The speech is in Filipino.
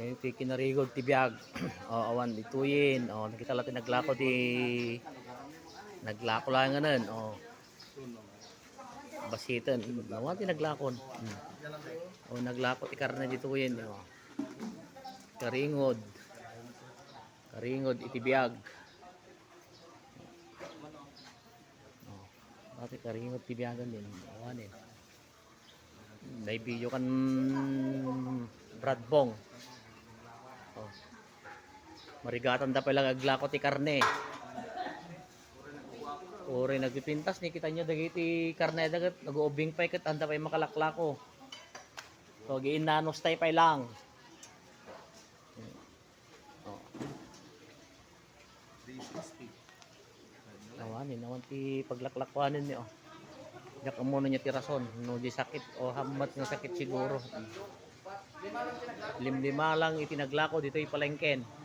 May iti kinarigod ti biyag. o awan ituyin. O nakita lang ti naglako ti naglako lang nganon. O basitan. Awan ti naglakon. Hmm. O naglako ti karne dito yun. O. Karingod. Karingod iti biyag. O. Bakit karingod ti biyagan din? Awan eh. Naibigyo kan Brad Bong. Oh. Marigatan da pala aglako ti karne. Uri nagpipintas ni kita nyo dagiti karne dagat nag-uubing pa ikat anda pa makalaklako. So giinanos tay pa lang. Oh. Awanin, awan ti paglaklakwanin niyo. Yak mo niya ti rason, no di sakit o hamat nga sakit siguro. Limlima lang itinaglako dito ipalengken.